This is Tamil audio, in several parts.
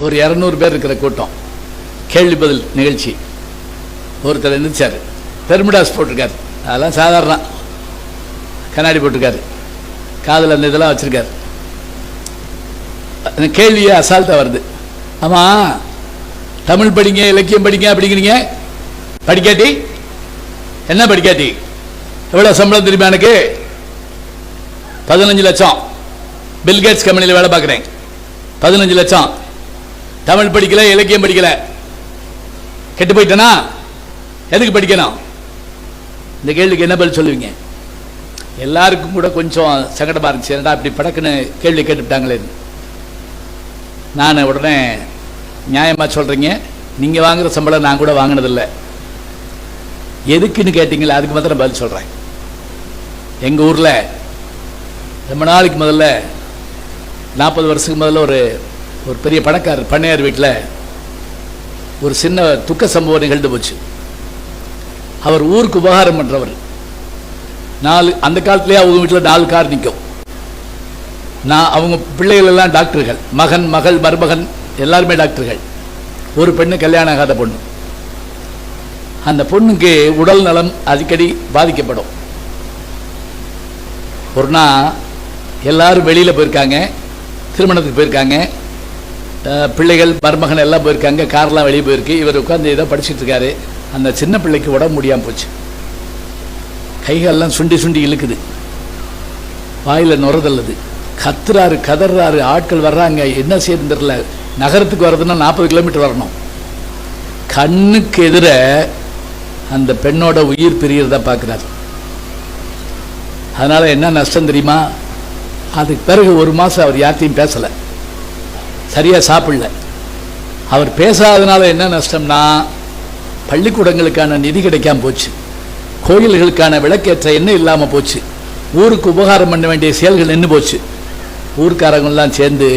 ஒரு இரநூறு பேர் இருக்கிற கூட்டம். கேள்வி பதில் நிகழ்ச்சி. ஒருத்தர் எந்திரிச்சார் பெர்மிடாஸ் போட்டிருக்காரு. அதெல்லாம் சாதாரணம் கண்ணாடி போட்டிருக்காரு. காதில் அந்த இதெல்லாம் வச்சுருக்காரு. அந்த கேள்வியே அசால்ட்டாக வருது. ஆமாம் தமிழ் படிங்க இலக்கியம் படிங்க அப்படிங்கிறீங்க? படிக்காட்டி? என்ன படிக்காட்டி? எவ்வளோ சம்பளம் தெரியுமா எனக்கு? பதினஞ்சு லட்சம். பில்கேட்ஸ் கம்பெனியில் வேலை பார்க்குறேன். பதினஞ்சு லட்சம். தமிழ் படிக்கல இலக்கியம் படிக்கல. கெட்டு போயிட்டேனா? எதுக்கு படிக்கணும்? இந்த கேள்விக்கு என்ன பதில் சொல்லுவீங்க? எல்லாருக்கும் கூட கொஞ்சம் சங்கடமாக இருந்துச்சு. என்னடா இப்படி படக்குன்னு கேள்வி கேட்டுவிட்டாங்களே. நான் உடனே நியாயமாக சொல்கிறீங்க நீங்கள் வாங்குகிற சம்பளம் நான் கூட வாங்கினதில்லை. எதுக்குன்னு கேட்டிங்களே அதுக்கு மாத்திரம் பதில் சொல்கிறேன் எங்கள் ஊரில் ரொம்ப நாளைக்கு முதல்ல நாற்பது வருஷத்துக்கு முதல்ல ஒரு ஒரு பெரிய பணக்காரர் பண்ணையார் வீட்டில் ஒரு சின்ன துக்க சம்பவம் நிகழ்ந்து போச்சு. அவர் ஊருக்கு உபகாரம் பண்ணுறவர் நாலு அந்த காலத்துலேயே அவங்க வீட்டில் நாலு கார் நிற்கும் நான் அவங்க பிள்ளைகள் எல்லாம் டாக்டர்கள். மகன் மகள் மருமகன் எல்லாருமே டாக்டர்கள். ஒரு பெண்ணு கல்யாணம் ஆகாத பொண்ணு. அந்த பொண்ணுக்கு உடல் நலம் அடிக்கடி பாதிக்கப்படும். ஒரு நாள் எல்லாரும் வெளியில் போயிருக்காங்க திருமணத்துக்கு போயிருக்காங்க. பிள்ளைகள் மருமகன் எல்லாம் போயிருக்காங்க கார்லாம் வெளியே போயிருக்கு. இவர் உட்காந்து ஏதோ படிச்சுட்டு இருக்காரு. அந்த சின்ன பிள்ளைக்கு உடம்பு முடியாமல் போச்சு. கைகாலெல்லாம் சுண்டி சுண்டி இழுக்குது. வாயில் நுரதல்லுது கத்துறாரு கதறாரு. ஆட்கள் வர்றாங்க. என்ன செய்யுதுன்னு தெரில நகரத்துக்கு வர்றதுன்னா நாற்பது கிலோமீட்டர் வரணும். கண்ணுக்கு எதிர அந்த பெண்ணோட உயிர் பிரியறதா பார்க்குறாரு. அதனால என்ன நஷ்டம் தெரியுமா? அதுக்கு பிறகு ஒரு மாதம் அவர் யார்த்தையும் பேசலை. சரியாக சாப்பிடல. அவர் பேசாதனால என்ன நஷ்டம்னா பள்ளிக்கூடங்களுக்கான நிதி கிடைக்காம போச்சு. கோயில்களுக்கான விளக்கேற்ற எண்ணெய் இல்லாமல் போச்சு. ஊருக்கு உபகாரம் பண்ண வேண்டிய செயல்கள் நின்று போச்சு. ஊர்க்காரங்கெல்லாம் சேர்ந்து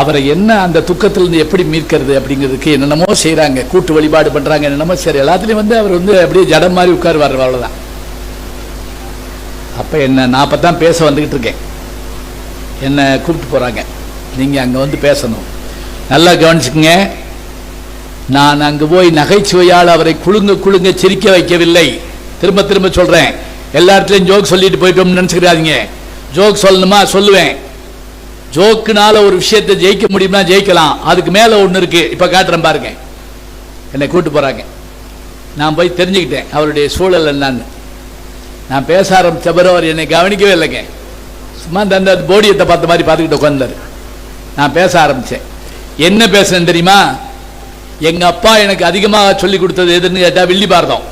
அவரை என்ன அந்த துக்கத்திலிருந்து எப்படி மீட்கிறது அப்படிங்கிறதுக்கு என்னென்னமோ செய்கிறாங்க கூட்டு வழிபாடு பண்ணுறாங்க என்னென்னமோ சரி எல்லாத்துலேயும் வந்து அவர் வந்து அப்படியே ஜடம் மாதிரி உட்காருவார் அவ்வளோதான் அப்போ என்ன நான் அப்போ தான் பேச வந்துக்கிட்டு இருக்கேன். என்னை கூப்பிட்டு போகிறாங்க நீங்கள் அங்கே வந்து பேசணும். நல்லா கவனிச்சுக்கங்க. நான் அங்கே போய் நகைச்சுவையால் அவரை குலுங்க குலுங்க சிரிக்க வைக்கவில்லை. திரும்ப திரும்ப சொல்கிறேன் எல்லா இடத்துலையும் ஜோக் சொல்லிட்டு போயிட்டோம்னு நினச்சிக்கிறாதீங்க. ஜோக் சொல்லணுமா? சொல்லுவேன். ஜோக்குனால ஒரு விஷயத்தை ஜெயிக்க முடியும்னா ஜெயிக்கலாம். அதுக்கு மேலே ஒன்று இருக்குது இப்போ காட்டுறேன் பாருங்க. என்னை கூப்பிட்டு போகிறாங்க நான் போய் தெரிஞ்சுக்கிட்டேன் அவருடைய சூழல் என்னான்னு. நான் பேச ஆரம்பித்த பிறகு அவர் என்னை கவனிக்கவே இல்லைங்க. சும்மா அந்த அந்த போடியத்தை பார்த்த மாதிரி பார்த்துக்கிட்டு உட்காந்தாரு நான் பேச ஆரம்பித்தேன் என்ன பேசுனேன் தெரியுமா? எங்கள் அப்பா எனக்கு அதிகமாக சொல்லி கொடுத்தது எதுன்னு கேட்டால் வில்லி பாரதம்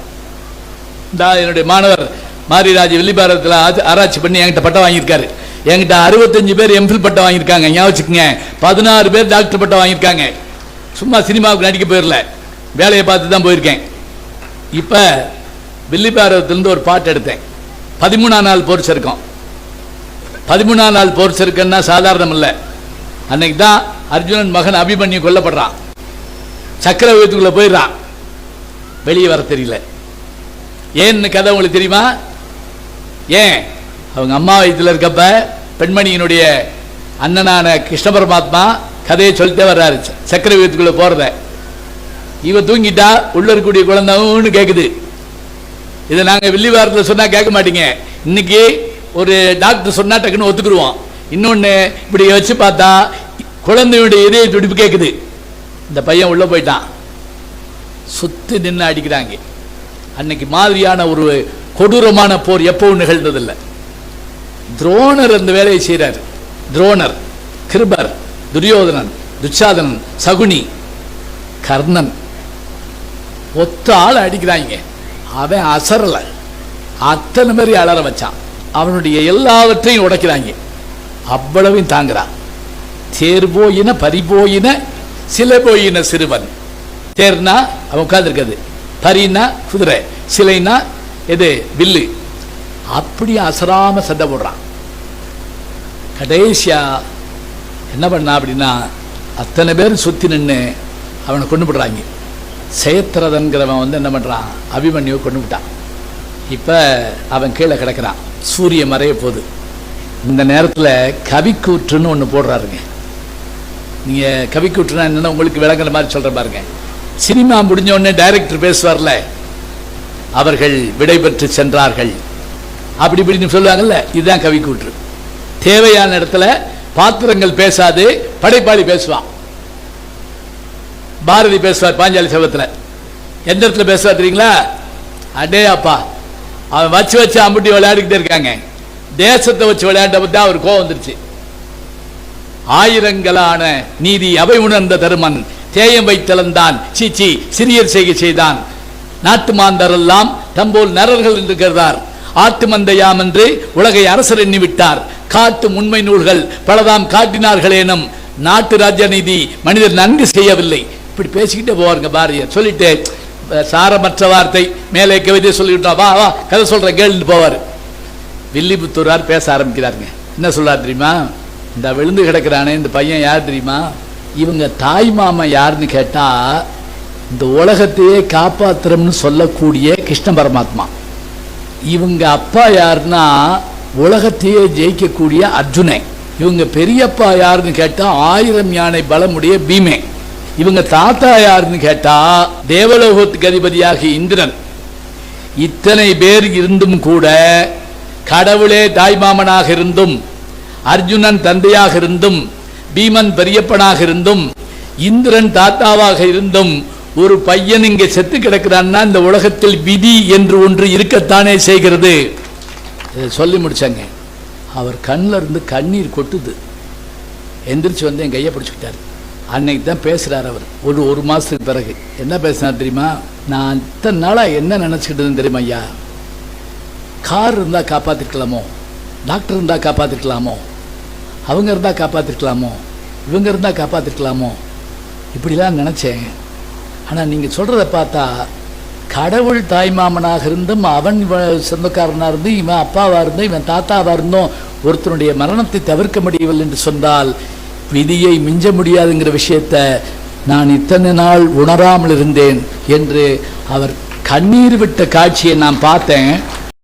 இந்த என்னுடைய மாணவர் மாரிராஜ் வில்லி பாரதத்தில் ஆராய்ச்சி பண்ணி என்கிட்ட பட்டம் வாங்கியிருக்காரு. என்கிட்ட அறுபத்தஞ்சு பேர் எம்ஃபில் பட்டம் வாங்கியிருக்காங்க. ஞாபகம் வச்சுக்கோங்க. பதினாறு பேர் டாக்டர் பட்டம் வாங்கியிருக்காங்க. சும்மா சினிமாவுக்கு நடிக்க போயிடல வேலையை பார்த்து தான் போயிருக்கேன். இப்போ வில்லி பாரதத்துலேருந்து ஒரு பாட்டு எடுத்தேன். பதிமூணாம் நாள் போர் சருக்கம் பதிமூணாம் நாள் போர் சருக்கன்னா சாதாரணம் இல்லை. அன்னைக்கு தான் அர்ஜுனன் மகன் அபிமன்யு கொல்லப்படுறான். சக்கரவீரத்துக்குள்ள போயிடுறான். வெளியே வர தெரியல. ஏன்னு கதை உங்களுக்கு தெரியுமா? ஏன்? அவங்க அம்மா வயித்துல இருக்கப்ப பெண்மணியினுடைய அண்ணனான கிருஷ்ண பரமாத்மா கதையை சொல்லிட்டே வர்றாரு. ச- சக்கரவீரத்துக்குள்ள போறத. இவ தூங்கிட்டா உள்ள இருக்கக்கூடிய குழந்தைன்னு கேட்குது இதை நாங்கள் வில்லிவாரத்தில் சொன்னால் கேட்க மாட்டீங்க. இன்னைக்கு ஒரு டாக்டர் சொன்னா டக்குன்னு ஒத்துக்குருவோம் இன்னொன்னு இப்படி வச்சு பார்த்தா குழந்தையுடைய இதய துடிப்பு கேட்குது இந்த பையன் உள்ளே போயிட்டான். சுத்து நின்று அடிக்கிறாங்க. அன்னைக்கு மாதிரியான ஒரு கொடூரமான போர் எப்பவும் நிகழ்ந்ததில்லை. துரோணர் அந்த வேலையை செய்கிறார் துரோணர் கிருபர் துரியோதனன் துச்சாதனன் சகுனி கர்ணன். ஒத்த ஆள் அடிக்கிறாங்க. அவன் அசரலை. அத்தனை மாதிரி அலற வச்சான். அவனுடைய எல்லாவற்றையும் உடைக்கிறாங்க. அவ்வளவையும் தாங்குறான். தேர் போயின பறி போயின சில போயின சிறுவன். தேர்னா அவன் உட்கார்ந்துருக்கிறது. பரினா குதிரை. சிலைனா எது? வில்லு. அப்படி அசராம சண்டை போடுறான். கடைசியா என்ன பண்ணா அப்படின்னா அத்தனை பேர் சுத்தி நின்று அவனை கொண்டு விடுறாங்க செயத்திரதன்கிறவன் வந்து என்ன பண்ணுறான் அபிமன்யுவை கொண்டு விட்டான். இப்போ அவன் கீழே கிடக்கிறான். சூரியன் மறைய போகுது. இந்த நேரத்தில் கவிக்கூற்றுன்னு ஒன்று போடுறாருங்க. நீங்க கவி கூட்டுனா என்னன்னா உங்களுக்கு விளங்குற மாதிரி சொல்கிற பாருங்க. சினிமா முடிஞ்ச உடனே டைரக்டர் பேசுவார்ல அவர்கள் விடைபெற்று சென்றார்கள். அப்படி இப்படின்னு சொல்லுவாங்கல்ல இதுதான் கவி கூற்று தேவையான இடத்துல பாத்திரங்கள் பேசாது படைப்பாளி பேசுவான். பாரதி பேசுவார் பாஞ்சாலி சபத்தில் எந்த இடத்துல பேசுவார் தெரியுங்களா? அடே அப்பா அவன் வச்சு வச்சு அம்புட்டி விளையாடிக்கிட்டே இருக்காங்க. தேசத்தை வச்சு விளையாண்ட பத்தி அவர் கோவம் வந்துருச்சு. ஆயிரங்களான நீதி அவை உணர்ந்த தருமன் தேயம் வைத்தளந்தான் சீச்சி சிறியர் செய்கை செய்தான். நாட்டு மாந்தரெல்லாம் தம்போல் நரர்கள் என்று கருதார். ஆட்டு மந்தையாம் என்று உலகை அரசர் எண்ணி விட்டார் காட்டு உண்மை நூல்கள் பலதாம் காட்டினார்களேனும் நாட்டு ராஜ்ய நீதி மனிதர் நன்கு செய்யவில்லை. இப்படி பேசிக்கிட்டே போவாருங்க பாரதியார். சொல்லிட்டு சாரமற்ற வார்த்தை மேலே கவிதை சொல்லிவிட்டா வா வா கதை சொல்ற கேளுன்னு போவார். வில்லிபுத்தூரார் பேச ஆரம்பிக்கிறாருங்க. என்ன சொல்றார் தெரியுமா? இந்த விழுந்து கிடக்கிறானே இந்த பையன் யார் தெரியுமா? இவங்க தாய் மாமன் யாருன்னு கேட்டால் இந்த உலகத்தையே காப்பாத்துறோம்னு சொல்லக்கூடிய கிருஷ்ண பரமாத்மா. இவங்க அப்பா யாருன்னா உலகத்தையே ஜெயிக்கக்கூடிய அர்ஜுனன் இவங்க பெரியப்பா யாருன்னு கேட்டால் ஆயிரம் யானை பலமுடைய பீமே. இவங்க தாத்தா யாருன்னு கேட்டால் தேவலோகத்துக்கு அதிபதியாக இந்திரன். இத்தனை பேர் இருந்தும் கூட கடவுளே தாய்மாமனாக இருந்தும் அர்ஜுனன் தந்தையாக இருந்தும் பீமன் பெரியப்பனாக இருந்தும் இந்திரன் தாத்தாவாக இருந்தும் ஒரு பையன் இங்கே செத்து கிடக்கிறான்னா இந்த உலகத்தில் விதி என்று ஒன்று இருக்கத்தானே செய்கிறது. இதை சொல்லி முடிச்சாங்க. அவர் கண்ணில் இருந்து கண்ணீர் கொட்டுது. எந்திரிச்சு வந்து என் கையை பிடிச்சிக்கிட்டாரு. அன்னைக்கு தான் பேசுகிறார் அவர். ஒரு ஒரு மாதத்துக்கு பிறகு. என்ன பேசினார் தெரியுமா? நான் இத்தனை நாளாக என்ன நினச்சிக்கிட்டு தெரியுமா ஐயா? கார் இருந்தால் காப்பாற்றிருக்கலாமோ டாக்டர் இருந்தால் காப்பாற்றிருக்கலாமோ அவங்க இருந்தால் காப்பாற்றிருக்கலாமோ இவங்க இருந்தால் காப்பாற்றிருக்கலாமோ இப்படிலாம் நினச்சேன். ஆனால் நீங்கள் சொல்கிறத பார்த்தா கடவுள் தாய்மாமனாக இருந்தும் அவன் இவன் சொந்தக்காரனாக இருந்தும் இவன் அப்பாவாக இருந்தும் இவன் தாத்தாவாக இருந்தும் ஒருத்தனுடைய மரணத்தை தவிர்க்க முடியவில்லை என்று சொன்னால் விதியை மிஞ்ச முடியாதுங்கிற விஷயத்தை நான் இத்தனை நாள் உணராமல் இருந்தேன் என்று அவர் கண்ணீர் விட்ட காட்சியை நான் பார்த்தேன்.